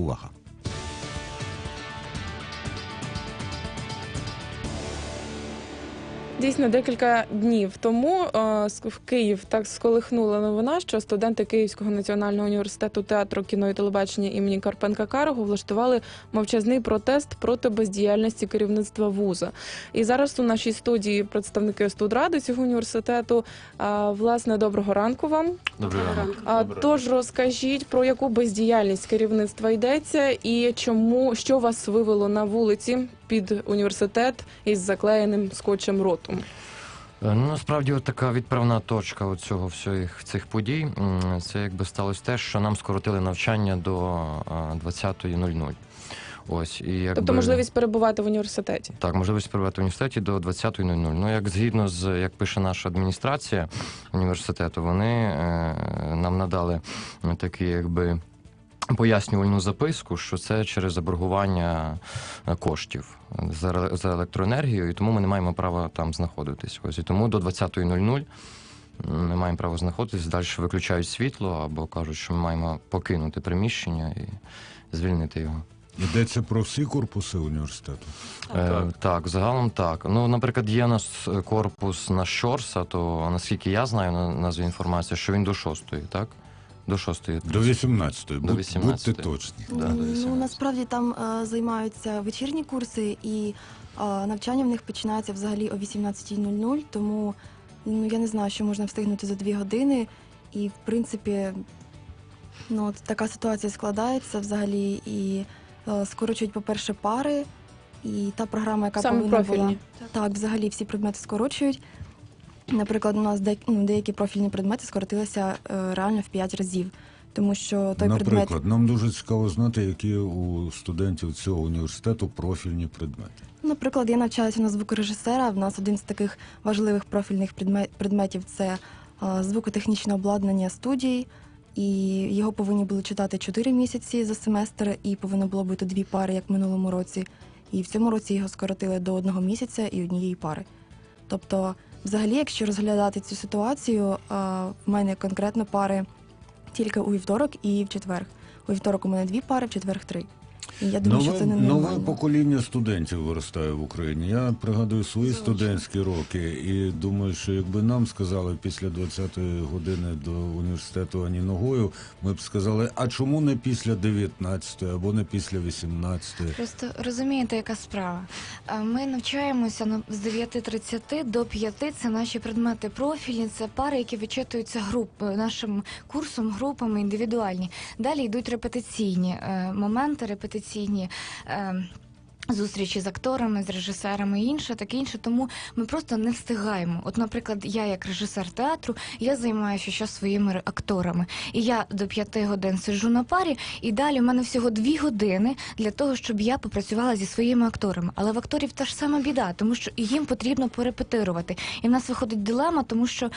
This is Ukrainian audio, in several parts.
قواها Дійсно, декілька днів тому е, в Київ так сколихнула новина, що студенти Київського національного університету театру кіно і телебачення імені Карпенка Карого влаштували мовчазний протест проти бездіяльності керівництва вуза. І зараз у нашій студії представники студради цього університету. Власне, доброго ранку вам. Добрий ранок. А, Тож розкажіть про яку бездіяльність керівництва йдеться і чому що вас вивело на вулиці під університет із заклеєним скотчем ротом? Е, Ну насправді от така відправна точка от цього всіх цих подій. Це якби сталося те, що нам скоротили навчання до а, 20.00. Ось і якби... Тобто можливість перебувати в університеті. Так, можливість перебувати в університеті до 20.00. Ну, як згідно з як пише наша адміністрація університету, вони е, нам надали такі, якби. Пояснювальну записку, що це через заборгування е, коштів за, за електроенергію, і тому ми не маємо права там знаходитись. Ось і тому до 20.00 ми маємо право знаходитись, далі виключають світло або кажуть, що ми маємо покинути приміщення і звільнити його. Йдеться про всі корпуси університету. Е, так, загалом так. Ну, наприклад, є у нас корпус на Щорса, то наскільки я знаю, на назві інформація, що він до шостої, так? До шостої. До 18-ї. До 18-ї. Будьте точні. Да, до ну 18. насправді там е, займаються вечірні курси, і е, навчання в них починається взагалі о 18.00, тому ну я не знаю, що можна встигнути за дві години. І в принципі, ну от така ситуація складається взагалі, і е, скорочують, по-перше, пари, і та програма, яка Саме повинна профільні. була так, взагалі всі предмети скорочують. Наприклад, у нас де, ну, деякі профільні предмети скоротилися е, реально в 5 разів, тому що той Наприклад, предмет. нам дуже цікаво знати, які у студентів цього університету профільні предмети. Наприклад, я навчаюся на звукорежисера. В нас один з таких важливих профільних предме- предметів це е, звукотехнічне обладнання студії, і його повинні були читати 4 місяці за семестр, і повинно було бути дві пари, як в минулому році. І в цьому році його скоротили до одного місяця і однієї пари. Тобто, взагалі, якщо розглядати цю ситуацію, е, в мене конкретно пари тільки у вівторок і в четвер. У вівторок у мене дві пари, в четвер три. І я думаю, нове, що це не нове нормально. покоління студентів виростає в Україні. Я пригадую свої студентські роки і думаю, що якби нам сказали після 20-ї години до університету ані ногою, ми б сказали, а чому не після 19-ї або не після 18-ї? Просто розумієте, яка справа. Ми навчаємося на- з 9.30 до 5. Це наші предмети профільні, це пари, які вичитуються груп нашим курсом, групами індивідуальні. Далі йдуть репетиційні е, моменти, репетиційні. Е, Зустрічі з акторами, з режисерами і інше, таке інше, тому ми просто не встигаємо. От, наприклад, я як режисер театру, я займаюся ще своїми акторами. І я до п'яти годин сиджу на парі, і далі в мене всього дві години для того, щоб я попрацювала зі своїми акторами. Але в акторів та ж сама біда, тому що їм потрібно порепетирувати. І в нас виходить дилема, тому що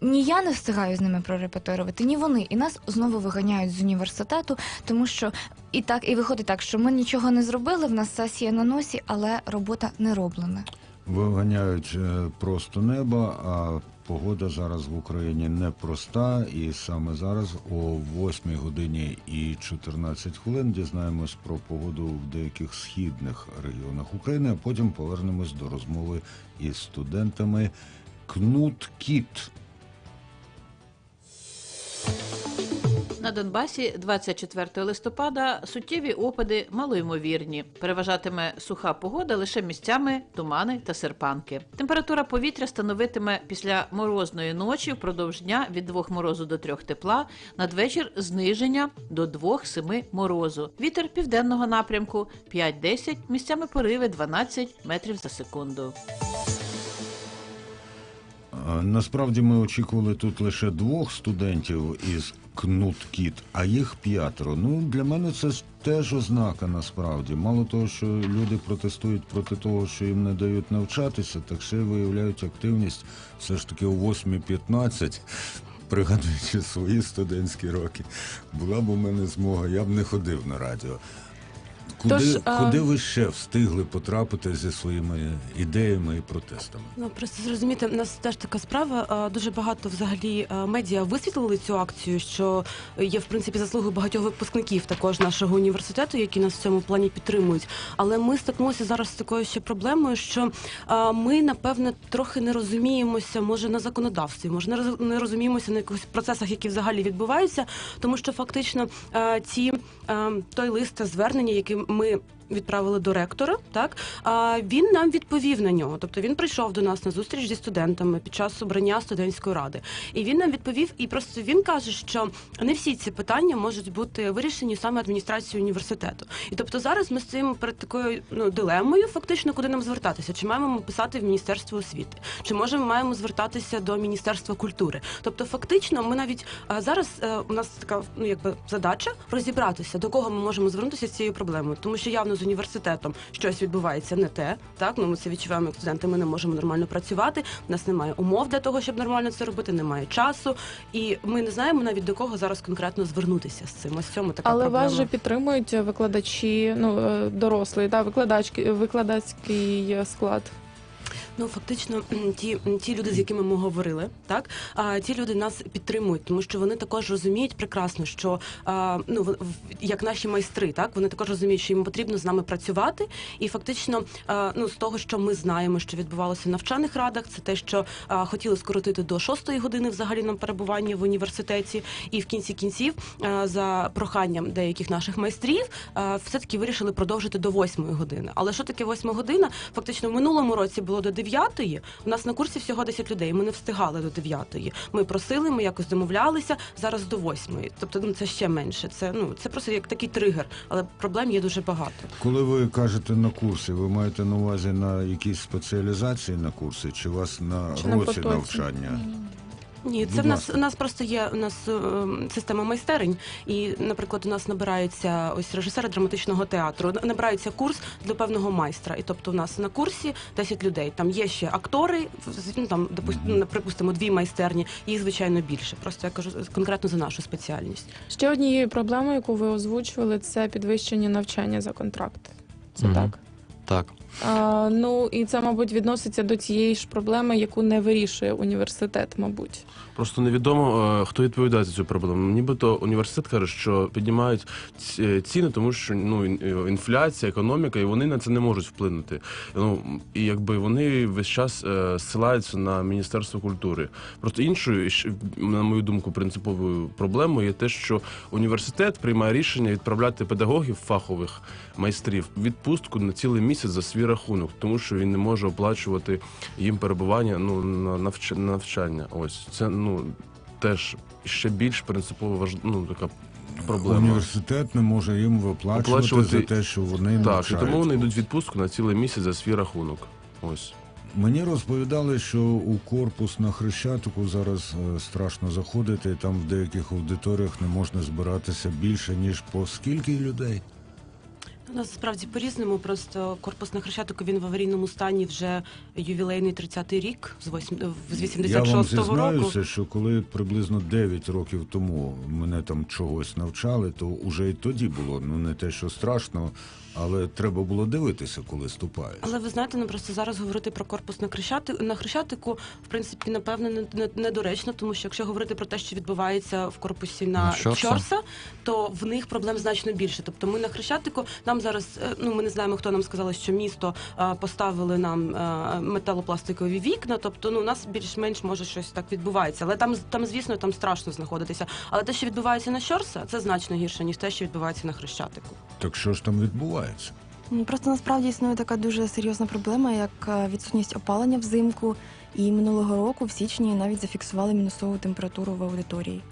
ні я не встигаю з ними прорепетирувати, ні вони. І нас знову виганяють з університету, тому що і так, і виходить так, що ми нічого не зробили. В нас сесія на носі, але робота не роблена. Виганяють е, просто неба, а погода зараз в Україні непроста. І саме зараз о 8 годині і 14 хвилин дізнаємось про погоду в деяких східних регіонах України, а потім повернемось до розмови із студентами. Кнут Кіт. На Донбасі 24 листопада суттєві опади малоймовірні. Переважатиме суха погода лише місцями тумани та серпанки. Температура повітря становитиме після морозної ночі впродовж дня від 2 морозу до 3 тепла, надвечір зниження до 2-7 морозу. Вітер південного напрямку 5-10, місцями пориви 12 метрів за секунду. Насправді ми очікували тут лише двох студентів із Кнут Кіт, а їх п'ятеро. Ну для мене це теж ознака насправді. Мало того, що люди протестують проти того, що їм не дають навчатися, так ще виявляють активність все ж таки о 8.15. Пригадуючи свої студентські роки, була б у мене змога, я б не ходив на радіо. Куди, Тож, куди ви ще встигли потрапити зі своїми ідеями і протестами? Ну просто зрозуміти, в нас теж така справа. Дуже багато взагалі медіа висвітлили цю акцію, що є в принципі заслугою багатьох випускників також нашого університету, які нас в цьому плані підтримують. Але ми стикнулися зараз з такою ще проблемою, що ми напевне трохи не розуміємося, може на законодавстві, може не роз- розуміємося на якихось процесах, які взагалі відбуваються, тому що фактично ці той лист звернення, які ми. Відправили до ректора, так а він нам відповів на нього. Тобто він прийшов до нас на зустріч зі студентами під час обрання студентської ради, і він нам відповів. І просто він каже, що не всі ці питання можуть бути вирішені саме адміністрацією університету. І тобто зараз ми стоїмо перед такою ну дилемою, фактично, куди нам звертатися. Чи маємо ми писати в міністерство освіти, чи може ми маємо звертатися до міністерства культури? Тобто, фактично, ми навіть а, зараз е, у нас така ну якби задача розібратися, до кого ми можемо звернутися з цією проблемою, тому що явно з університетом щось відбувається не те. Так, ну ми це відчуваємо як студенти. Ми не можемо нормально працювати. У нас немає умов для того, щоб нормально це робити, немає часу, і ми не знаємо навіть до кого зараз конкретно звернутися з цим. Ось цьому така Але проблема. вас же підтримують викладачі, ну дорослі, дорослий, та викладачки, викладацький склад. Ну фактично, ті, ті люди, з якими ми говорили, так а ті люди нас підтримують, тому що вони також розуміють прекрасно, що а, ну як наші майстри, так вони також розуміють, що їм потрібно з нами працювати. І фактично, а, ну з того, що ми знаємо, що відбувалося в навчальних радах, це те, що а, хотіли скоротити до шостої години взагалі нам перебування в університеті, і в кінці кінців а, за проханням деяких наших майстрів а, все таки вирішили продовжити до восьмої години. Але що таке восьма година? Фактично в минулому році було до дев'ятої. У нас на курсі всього 10 людей. Ми не встигали до дев'ятої. Ми просили, ми якось домовлялися. Зараз до восьмої. Тобто, ну це ще менше. Це ну це просто як такий тригер, але проблем є дуже багато. Коли ви кажете на курси, ви маєте на увазі на якісь спеціалізації на курси, чи вас на Чи на році потоці? навчання? Ні, це Будь в нас ласка. у нас просто є у нас е, система майстерень, і, наприклад, у нас набирається ось режисери драматичного театру. Набирається курс для певного майстра. І тобто, у нас на курсі 10 людей. Там є ще актори, з- ну там допустимо, припустимо, дві майстерні. Їх звичайно більше. Просто я кажу конкретно за нашу спеціальність. Ще однією проблемою, яку ви озвучували, це підвищення навчання за контракт. Це Мгм. так. Так. А, ну і це, мабуть, відноситься до тієї ж проблеми, яку не вирішує університет, мабуть. Просто невідомо, е, хто відповідає за цю проблему. Нібито університет каже, що піднімають ці- ціни, тому що ну е, інфляція, економіка, і вони на це не можуть вплинути. Ну і якби вони весь час е, ссилаються на міністерство культури. Просто іншою, на мою думку, принциповою проблемою є те, що університет приймає рішення відправляти педагогів фахових майстрів відпустку на цілий місяць за свій рахунок, тому що він не може оплачувати їм перебування ну на навч... навчання. Ось це ну теж ще більш принципово важ... ну, така проблема. Університет не може їм виплачувати Оплачувати- за те, що вони Так, і навчають. тому вони йдуть в відпустку на цілий місяць за свій рахунок. Ось. Мені розповідали, що у корпус на Хрещатику зараз е, страшно заходити, і там в деяких аудиторіях не можна збиратися більше, ніж по скільки людей? У нас справді по-різному. Просто корпус на Хрещатику він в аварійному стані вже ювілейний 30-й рік з 8, з Я 86-го року. зізнаюся, що коли приблизно 9 років тому мене там чогось навчали, то уже і тоді було ну не те, що страшно, але треба було дивитися, коли ступаєш. Але ви знаєте, ну просто зараз говорити про корпус на Хрещатику, на Хрещатику, в принципі, напевно, не, не, недоречно, тому що якщо говорити про те, що відбувається в корпусі на На Щорса? Чорса, то в них проблем значно більше. Тобто ми на Хрещатику, нам зараз, е, ну ми не знаємо, хто нам сказали, що місто е, поставили нам е, металопластикові вікна. Тобто, ну у нас більш-менш може щось так відбувається. Але там, там, звісно, там страшно знаходитися. Але те, що відбувається на Щорса, це значно гірше, ніж те, що відбувається на Хрещатику. Так що ж там відбувається? М, Просто насправді існує така дуже серйозна проблема, як е, відсутність опалення взимку. І минулого року, в січні, навіть зафіксували мінусову температуру в аудиторії.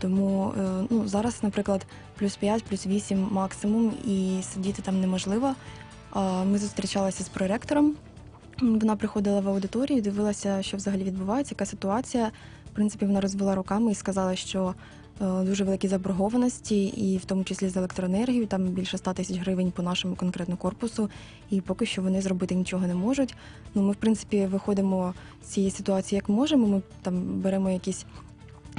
Тому е, ну, зараз, наприклад, плюс 5, плюс 8 максимум, і сидіти там неможливо. Ми зустрічалися з проректором. Вона приходила в аудиторію, дивилася, що взагалі відбувається, яка ситуація. Принципі, вона розвела руками і сказала, що е, дуже великі заборгованості, і в тому числі з електроенергією, там більше 100 тисяч гривень по нашому конкретно корпусу, і поки що вони зробити нічого не можуть. Ну, ми, в принципі, виходимо з цієї ситуації як можемо. Ми там беремо якісь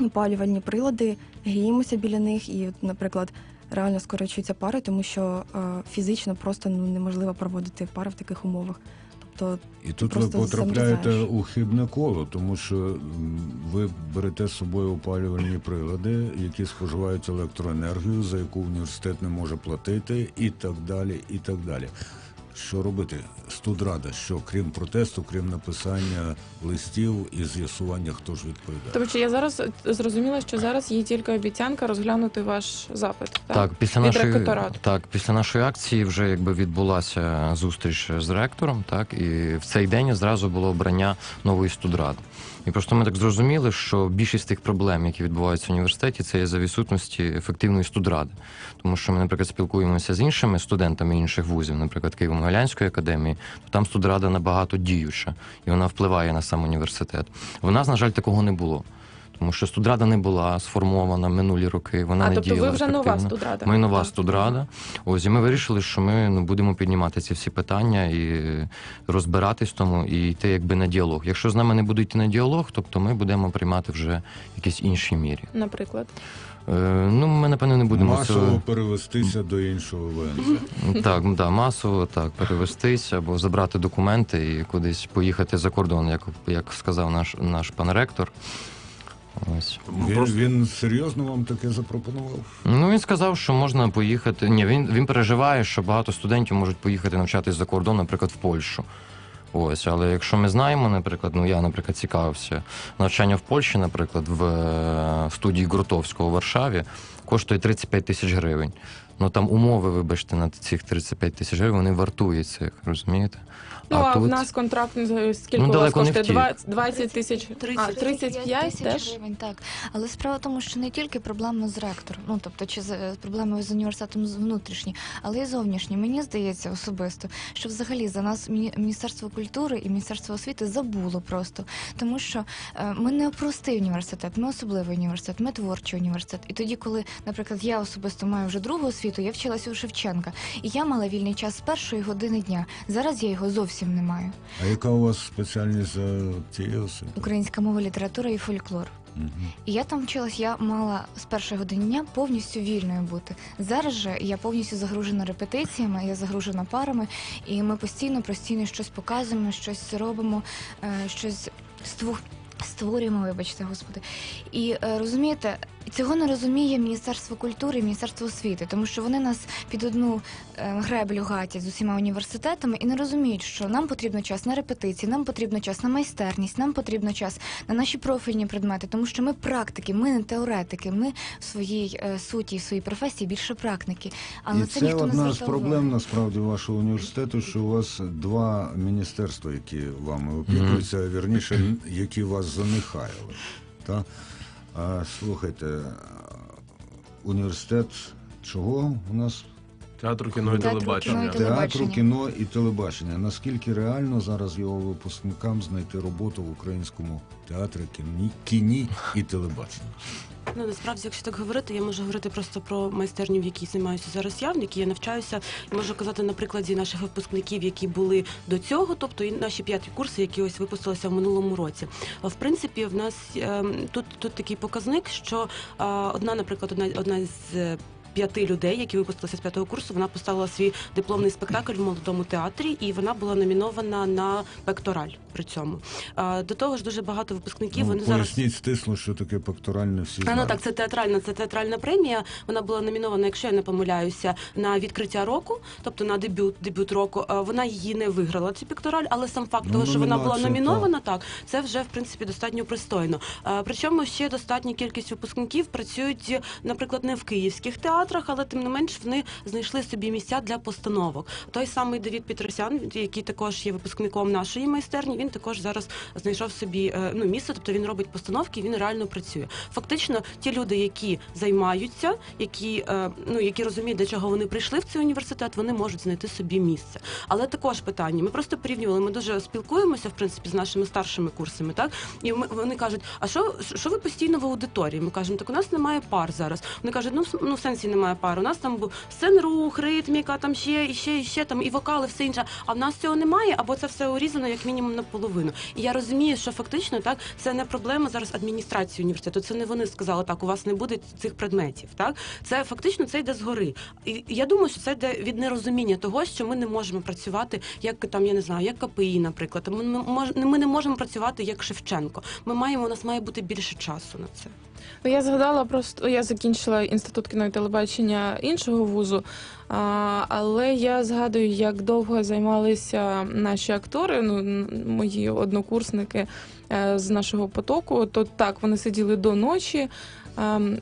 опалювальні прилади, гріємося біля них, і, наприклад. реально скорочуються пари, тому що е, фізично просто ну, неможливо проводити пари в таких умовах. Тобто І тут ви потрапляєте у хибне коло, тому що ви берете з собою опалювальні прилади, які споживають електроенергію, за яку університет не може платити, і так далі. і так далі. Що робити? Студрада, що крім протесту, крім написання листів і з'ясування, хто ж відповідає. Тобто я зараз зрозуміла, що зараз є тільки обіцянка розглянути ваш запит. Так, Так, після Від нашої ректорату. так, після нашої акції вже якби відбулася зустріч з ректором, так і в цей день зразу було обрання нової студради. І просто ми так зрозуміли, що більшість тих проблем, які відбуваються в університеті, це є за відсутності ефективної студради. Тому що ми, наприклад, спілкуємося з іншими студентами інших вузів, наприклад, Києво-Могилянської академії, то там студрада набагато діюча, і вона впливає на сам університет. В нас, на жаль, такого не було. Тому що студрада не була сформована минулі роки. Вона а не тобто діяла ви вже нова студрада. Ми нова Так. студрада. Ось і ми вирішили, що ми ну, будемо піднімати ці всі питання і розбиратись в тому, і йти якби на діалог. Якщо з нами не будуть йти на діалог, тобто ми будемо приймати вже якісь інші мірі. Наприклад. Е, ну, ми напевно не будемо Масово перевестися до іншого ВНЗ. так, да, масово так перевестись або забрати документи і кудись поїхати за кордон, як, як сказав наш наш пан ректор. Ось. Він, Просто- він серйозно вам таке запропонував? Ну він сказав, що можна поїхати. Ні, він, він переживає, що багато студентів можуть поїхати навчатись за кордон, наприклад, в Польщу. Ось, але якщо ми знаємо, наприклад, ну я, наприклад, цікавився, навчання в Польщі, наприклад, в е, студії Грутовського у Варшаві коштує 35 тисяч гривень. Ну там умови, вибачте, на цих 35 тисяч гривень, вони вартують цих, розумієте? Ну, а, в нас контракт скільки Ну, у вас коштує? втік. 20, 20 тисяч? 30. А, 35 тисяч гривень, так. Але справа в тому, що не тільки проблеми з ректором, ну тобто чи з е, проблеми з університетом з- внутрішні, але й зовнішні. Мені здається особисто, що взагалі за нас Міністерство культури і Міністерство освіти забуло просто, тому що е, ми не простий університет, ми особливий університет, ми творчий університет. І тоді, коли, наприклад, я особисто маю вже другу освіту, я вчилася у Шевченка, і я мала вільний час з першої години дня. Зараз я його зовсім не маю. А яка у вас спеціальність за цією освітою? Українська мова, література і фольклор. І я там вчилась, я мала з першої години дня повністю вільною бути. Зараз же я повністю загружена репетиціями, я загружена парами, і ми постійно, постійно щось показуємо, щось робимо, е, щось ству- створюємо, вибачте, господи. І е, розумієте, цього не розуміє Міністерство культури і Міністерство освіти, тому що вони нас під одну е, греблю гатять з усіма університетами і не розуміють, що нам потрібно час на репетиції, нам потрібно час на майстерність, нам потрібно час на наші профільні предмети, тому що ми практики, ми не теоретики, ми в своїй е, суті, в своїй професії більше практики. А І це, це ніхто не одна з проблем насправді вашого університету, що у вас два міністерства, які вами опікуються, а вірніше, які вас занехаяли. Та? А, слухайте, університет чого у нас? Театр кіно і Театру, телебачення. кіно і Театру, телебачення. кіно і телебачення. Наскільки реально зараз його випускникам знайти роботу в українському театрі, кіні, кіні і телебаченні? Ну насправді, якщо так говорити, я можу говорити просто про майстерню, в якій займаюся зараз я, в якій я навчаюся. І можу казати на прикладі наших випускників, які були до цього, тобто і наші п'яті курси, які ось випустилися в минулому році. В принципі, в нас ем, тут, тут такий показник, що одна, наприклад, одна одна з. П'яти людей, які випустилися з п'ятого курсу, вона поставила свій дипломний спектакль в молодому театрі, і вона була номінована на пектораль при цьому. До того ж, дуже багато випускників. Ну, вони зараз поясніть стисло, що таке пекторальне всі а, ну так, це театральна, це театральна премія. Вона була номінована, якщо я не помиляюся, на відкриття року, тобто на дебют, дебют року. Вона її не виграла цю пектораль, але сам факт Ну, того, що вона була номінована, так це вже в принципі достатньо пристойно. Причому ще достатня кількість випускників працюють, наприклад, не в київських театрах, але тим не менш вони знайшли собі місця для постановок. Той самий Давід Петросян, який також є випускником нашої майстерні, він також зараз знайшов собі е, ну місце, тобто він робить постановки, він реально працює. Фактично, ті люди, які займаються, які е, ну які розуміють, для чого вони прийшли в цей університет, вони можуть знайти собі місце. Але також питання. Ми просто порівнювали. Ми дуже спілкуємося в принципі з нашими старшими курсами, так і ми, вони кажуть: а що, що ви постійно в аудиторії? Ми кажемо, так у нас немає пар зараз. Вони кажуть, ну ну в сенсі немає пари. У нас там був сцен-рух, ритміка, там ще, і ще, і ще там і вокали, все інше. А в нас цього немає, або це все урізано як мінімум наполовину. І я розумію, що фактично так це не проблема зараз адміністрації університету. Це не вони сказали так. У вас не буде цих предметів. Так це фактично це йде згори. І я думаю, що це йде від нерозуміння того, що ми не можемо працювати як там, я не знаю, як КПІ, наприклад. Ми ми не можемо працювати як Шевченко. Ми маємо у нас має бути більше часу на це. Ну, я згадала просто, я закінчила інститут кіно і телебачення іншого вузу, але я згадую, як довго займалися наші актори, ну мої однокурсники е, з нашого потоку. То так вони сиділи до ночі.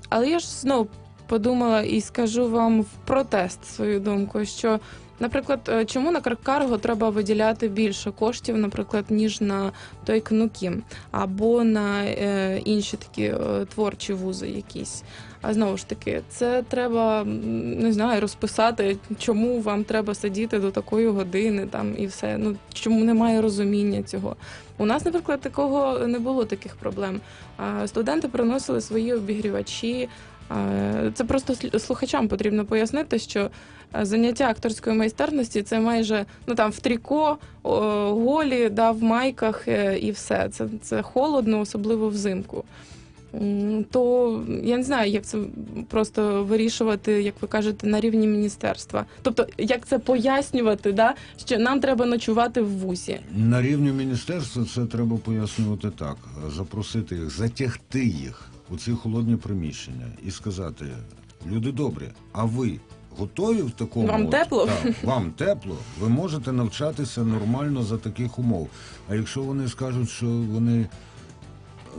Але я ж знову подумала і скажу вам в протест свою думку, що. Наприклад, е, чому на Каркарго треба виділяти більше коштів, наприклад, ніж на той Кнукім або на е, інші такі е, творчі вузи якісь. А знову ж таки, це треба не знаю, розписати, чому вам треба сидіти до такої години, там і все. Ну чому немає розуміння цього. У нас, наприклад, такого не було таких проблем. Студенти приносили свої обігрівачі. Це просто слухачам потрібно пояснити, що заняття акторської майстерності це майже ну там в тріко, голі, да, в майках е, і все. Це, це холодно, особливо взимку. То я не знаю, як це просто вирішувати, як ви кажете, на рівні міністерства. Тобто, як це пояснювати, да, що нам треба ночувати в вузі. На рівні міністерства це треба пояснювати так: запросити їх, затягти їх у ці холодні приміщення і сказати: люди добрі, а ви готові в такому Вам от- тепло? Так, вам тепло, ви можете навчатися нормально за таких умов. А якщо вони скажуть, що вони.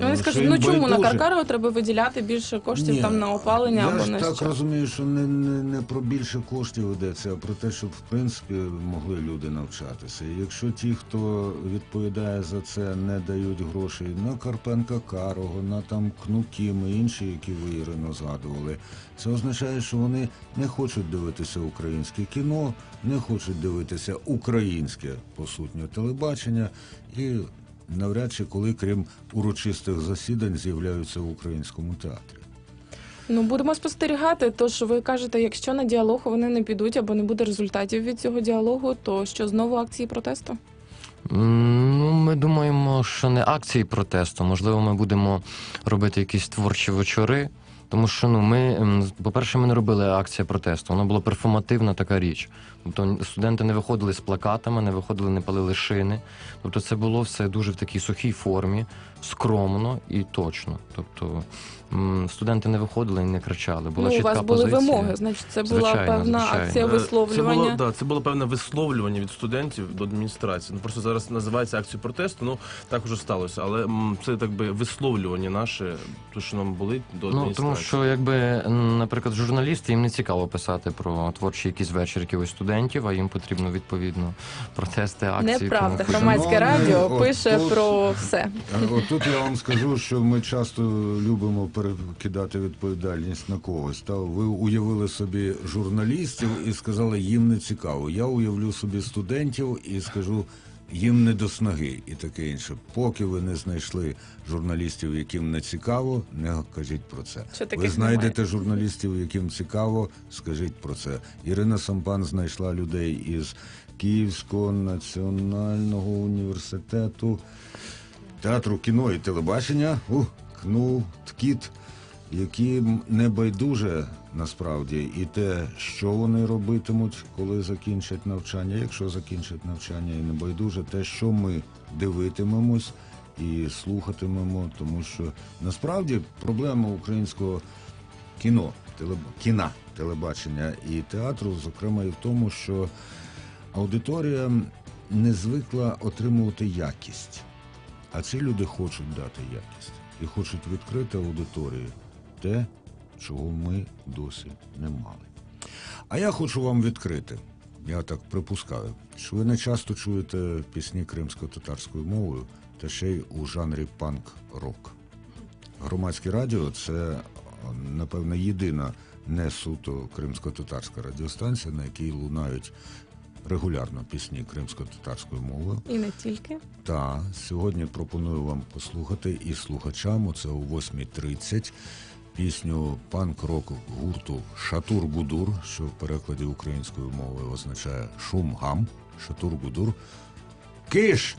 Вони скажуть, ну чому на байдуже, Каркарово треба виділяти більше коштів Ні, там на опалення я або ж на так що? розумію, що не, не, не про більше коштів йдеться, а про те, щоб в принципі могли люди навчатися. І якщо ті, хто відповідає за це, не дають грошей на Карпенка Карого, на там Кнукім і інші, які ви Ірино згадували, це означає, що вони не хочуть дивитися українське кіно, не хочуть дивитися українське по сутню телебачення і. Навряд чи коли, крім урочистих засідань, з'являються в українському театрі. Ну будемо спостерігати. Тож ви кажете, якщо на діалог вони не підуть або не буде результатів від цього діалогу, то що знову акції протесту? Ну, ми думаємо, що не акції протесту. Можливо, ми будемо робити якісь творчі вечори. Тому що ну ми, ем, по-перше, ми не робили акція протесту. Воно була перформативна така річ. Тобто студенти не виходили з плакатами, не виходили, не палили шини. Тобто, це було все дуже в такій сухій формі, скромно і точно. Тобто студенти не виходили і не кричали. Була ну, у чітка вас були позиція. вимоги, значить, це була Звичайно, певна звичайно. акція Е, Це було, да, це було певне висловлювання від студентів до адміністрації. Ну просто зараз називається акцією протесту. Ну так уже сталося. Але це так би висловлювання наше, то що нам болить до Ну адміністрації. тому що, якби, наприклад, журналісти їм не цікаво писати про творчі якісь вечір якихось студентів, а їм потрібно відповідно протести, акції. Неправда, тому громадське Шановні, радіо от пише тут- про все. Е, Отут я вам скажу, що ми часто любимо перекидати відповідальність на когось. Та ви уявили собі журналістів і сказали, їм не цікаво. Я уявлю собі студентів і скажу. Їм не до снаги і таке інше. Поки ви не знайшли журналістів, яким не цікаво, не кажіть про це. Що ви знайдете журналістів, яким цікаво, скажіть про це. Ірина Сампан знайшла людей із Київського національного університету театру кіно і телебачення у КНУ ТКІТ, які не байдуже насправді і те, що вони робитимуть, коли закінчать навчання, якщо закінчать навчання, і не байдуже те, що ми дивитимемось і слухатимемо, тому що насправді проблема українського кіно, телеб... кіна, телебачення і театру, зокрема, і в тому, що аудиторія не звикла отримувати якість. А ці люди хочуть дати якість і хочуть відкрити аудиторії те, чого ми досі не мали. А я хочу вам відкрити. Я так припускаю, що ви не часто чуєте пісні кримсько-татарською мовою, та ще й у жанрі панк-рок. Громадське радіо це, напевно, єдина не суто кримсько-татарська радіостанція, на якій лунають регулярно пісні кримсько-татарською мовою. І не тільки. Та сьогодні пропоную вам послухати і слухачам. Оце о 8.30 пісню панк-рок гурту Шатур Гудур, що в перекладі українською мовою означає шум гам. Шатур Гудур. Киш!